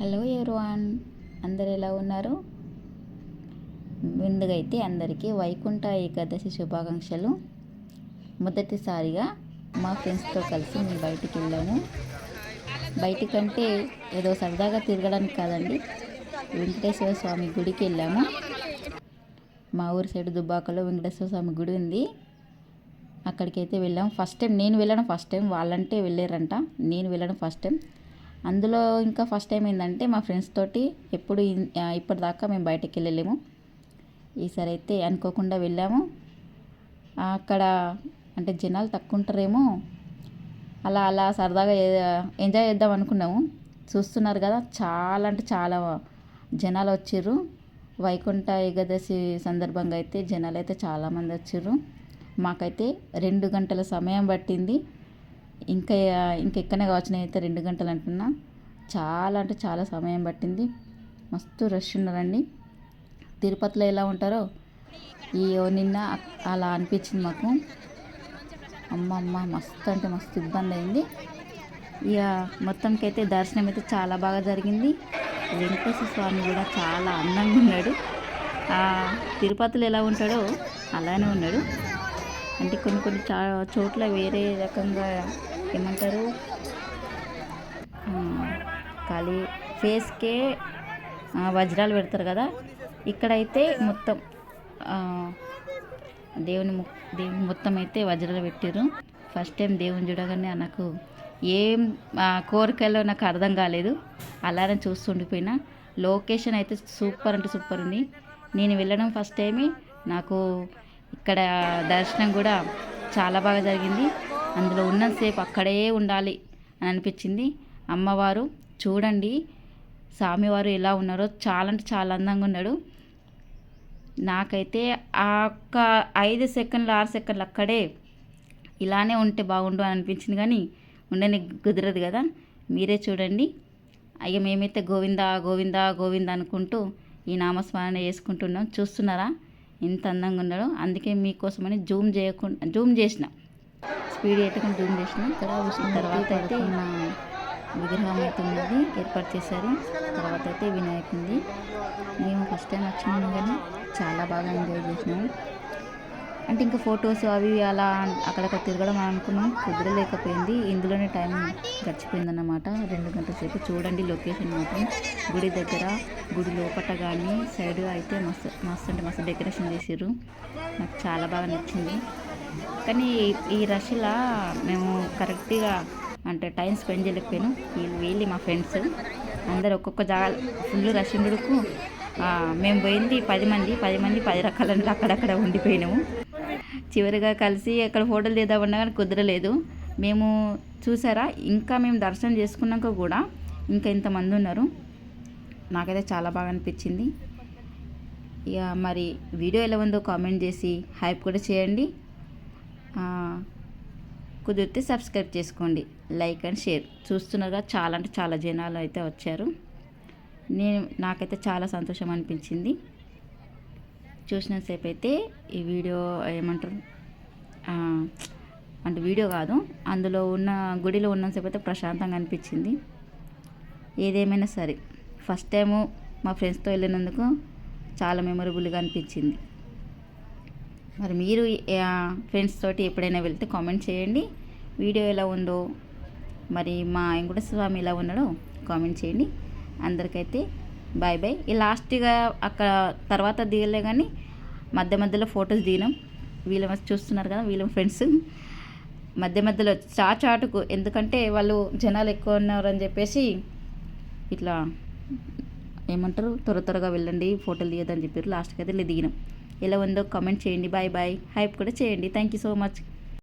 Hello everyone అందరు ఎలా ఉన్నారు? ముందుగా అయితే అందరికీ వైకుంఠ ఏకాదశి శుభాకాంక్షలు. మొదటిసారిగా మా ఫ్రెండ్స్తో కలిసి మేము బయటికి వెళ్ళాము. బయటికంటే ఏదో సరదాగా తిరగడానికి కాదండి వెంకటేశ్వర స్వామి గుడికి వెళ్ళాము. మా ఊరి సైడ్ దుబ్బాకలో వెంకటేశ్వర స్వామి గుడి ఉంది. అక్కడికైతే వెళ్ళాము. ఫస్ట్ టైం నేను వెళ్ళడం ఫస్ట్ టైం వాళ్ళంటే వెళ్ళారంట. నేను వెళ్ళడం ఫస్ట్ టైం. అందులో ఇంకా ఫస్ట్ టైం ఏంటంటే మా ఫ్రెండ్స్ తోటి ఎప్పుడు ఇప్పటిదాకా మేము బయటకు వెళ్ళలేము. ఈసారి అయితే అనుకోకుండా వెళ్ళాము. అక్కడ అంటే జనాలు తక్కువ ఉంటారేమో అలా అలా సరదాగా ఎంజాయ్ చేద్దాం అనుకున్నాము. చూస్తున్నారు కదా చాలా అంటే చాలా జనాలు వచ్చిర్రు వైకుంఠ ఏకాదశి సందర్భంగా అయితే జనాలు అయితే చాలామంది వచ్చారు. మాకైతే రెండు గంటల సమయం పట్టింది. ఇంకా ఇంకెక్కనే కావచ్చు నేనైతే రెండు గంటలు అంటున్నా. చాలా అంటే చాలా సమయం పట్టింది. మస్తు రష్ ఉన్నారండి. తిరుపతిలో ఎలా ఉంటారో? ఈ నిన్న అలా అనిపించింది మాకు. అమ్మ అమ్మ మస్తు అంటే మస్తు ఇబ్బంది అయింది. ఇక మొత్తంకి అయితే దర్శనం అయితే చాలా బాగా జరిగింది. వెంకటేశ్వర స్వామి కూడా చాలా అందంగా ఉన్నాడు. తిరుపతిలో ఎలా ఉంటాడో అలానే ఉన్నాడు. అంటే కొన్ని కొన్ని చా చోట్ల వేరే రకంగా ఏమంటారు? ఖాళీ ఫేస్కే వజ్రాలు పెడతారు కదా? ఇక్కడైతే మొత్తం దేవుని దేవుని మొత్తం అయితే వజ్రాలు పెట్టారు ఫస్ట్ టైం దేవుని చూడగానే నాకు ఏం ఆ, కోరికలో నాకు అర్థం కాలేదు. అలానే చూస్తుండిపోయినా లొకేషన్ అయితే సూపర్ అంటే సూపర్ ఉంది. నేను వెళ్ళడం ఫస్ట్ టైమే. నాకు ఇక్కడ దర్శనం కూడా చాలా బాగా జరిగింది. అందులో ఉన్నంతసేపు అక్కడే ఉండాలి అని అనిపించింది. అమ్మవారు చూడండి స్వామివారు ఎలా ఉన్నారో చాలా అంటే చాలా అందంగా ఉన్నాడు. నాకైతే ఆ ఒక్క ఐదు సెకండ్లు ఆరు సెకండ్లు అక్కడే ఇలానే ఉంటే బాగుండు అని అనిపించింది. కానీ ఉండని కుదరదు కదా మీరే చూడండి. అయ్యా మేమైతే గోవింద గోవింద గోవింద అనుకుంటూ ఈ నామస్మరణ చేసుకుంటున్నాం. చూస్తున్నారా? ఎంత అందంగా ఉన్నాడో. అందుకే మీకోసమని జూమ్ చేయకుండా జూమ్ చేసిన. స్పీడ్ పెట్టకుండా జూమ్ చేసిన ఇక్కడ విష్ణు తర్వాత అయితే మా విగ్రహం అయితే ఉన్నది ఏర్పాటు చేశారు. తర్వాత అయితే వినాయకుంది మేము ఫస్ట్ టైం వచ్చినాము కానీ చాలా బాగా ఎంజాయ్ చేసినాము అంటే ఇంకా ఫొటోస్ అవి అలా అక్కడక్కడ తిరగడం అనుకున్నాం. కుదరలేకపోయింది. ఇందులోనే టైం గడిచిపోయిందన్నమాట. రెండు గంటల సేపు చూడండి లొకేషన్ మాత్రం. గుడి దగ్గర గుడి లోపట కానీ సైడ్ అయితే మస్తు మస్తు అంటే మస్తు డెకరేషన్ చేసిర్రు. నాకు చాలా బాగా నచ్చింది. కానీ ఈ రష్లా మేము కరెక్ట్గా అంటే టైం స్పెండ్ చేయలేకపోయాను. వీళ్ళు వీళ్ళు మా ఫ్రెండ్స్ అందరు ఒక్కొక్క జాగా ఫుల్ రష్ ఉండడుకు మేము పోయింది పది మంది పది మంది పది రకాలంటే అక్కడక్కడ ఉండిపోయినాము. చివరిగా కలిసి అక్కడ హోటల్ తీద్దామన్నా కానీ కుదరలేదు. మేము చూసారా ఇంకా మేము దర్శనం చేసుకున్నాక కూడా ఇంకా ఇంతమంది ఉన్నారు. నాకైతే చాలా బాగా అనిపించింది. ఇక మరి వీడియో ఎలా ఉందో కామెంట్ చేసి హైప్ కూడా చేయండి. కుదిరితే సబ్స్క్రైబ్ చేసుకోండి. Like and share. చూస్తున్నారుగా చాలా అంటే చాలా జనాలు అయితే వచ్చారు. నేను నాకైతే చాలా సంతోషం అనిపించింది. చూసినంతసేపు అయితే ఈ వీడియో ఏమంటారు? అంటే వీడియో కాదు అందులో ఉన్న గుడిలో ఉన్నంతసేపు అయితే ప్రశాంతంగా అనిపించింది. ఏదేమైనా సరే ఫస్ట్ టైము మా ఫ్రెండ్స్తో వెళ్ళినందుకు చాలా మెమొరబుల్గా అనిపించింది. మరి మీరు ఫ్రెండ్స్ తోటి ఎప్పుడైనా వెళ్తే కామెంట్ చేయండి. వీడియో ఎలా ఉందో మరి మా వెంకటేశ్వర స్వామి ఎలా ఉన్నాడో కామెంట్ చేయండి. అందరికైతే బాయ్ బాయ్ ఈ లాస్ట్గా అక్కడ తర్వాత దిగలే కానీ మధ్య మధ్యలో ఫొటోస్ దిగినాం. వీళ్ళ చూస్తున్నారు కదా వీళ్ళ ఫ్రెండ్స్ మధ్య మధ్యలో చా చాటుకు ఎందుకంటే వాళ్ళు జనాలు ఎక్కువ ఉన్నారని చెప్పేసి ఇట్లా ఏమంటారు త్వర త్వరగా వెళ్ళండి ఫోటోలు తీయదని చెప్పారు లాస్ట్కి అయితే దిగినాం. ఎలా ఉందో కామెంట్ చేయండి. బాయ్ బాయ్ హైప్ కూడా చేయండి. Thank you so much